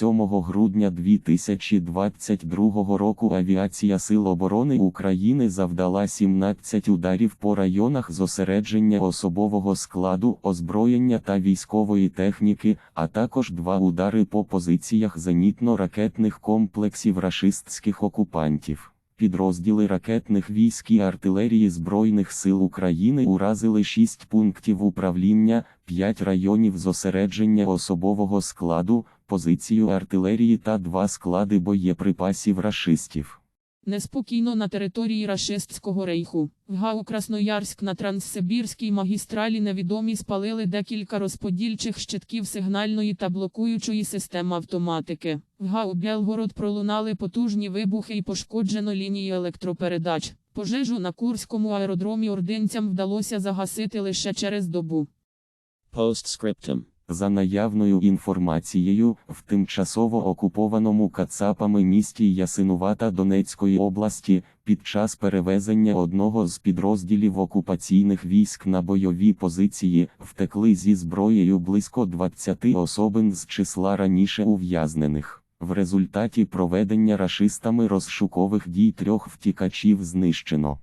7 грудня 2022 року авіація Сил оборони України завдала 17 ударів по районах зосередження особового складу, озброєння та військової техніки, а також два удари по позиціях зенітно-ракетних комплексів рашистських окупантів. Підрозділи ракетних військ і артилерії Збройних сил України уразили 6 пунктів управління, 5 районів зосередження особового складу, позицію артилерії та 2 склади боєприпасів рашистів. Неспокійно на території Рашистського рейху. В ГАУ Красноярськ на Транссибірській магістралі невідомі спалили декілька розподільчих щитків сигнальної та блокуючої систем автоматики. В ГАУ Белгород пролунали потужні вибухи і пошкоджено лінії електропередач. Пожежу на Курському аеродромі ординцям вдалося загасити лише через добу. Postscriptum. За наявною інформацією, в тимчасово окупованому Кацапами місті Ясинувата Донецької області, під час перевезення одного з підрозділів окупаційних військ на бойові позиції, втекли зі зброєю близько 20 особин з числа раніше ув'язнених. В результаті проведення рашистами розшукових дій трьох втікачів знищено.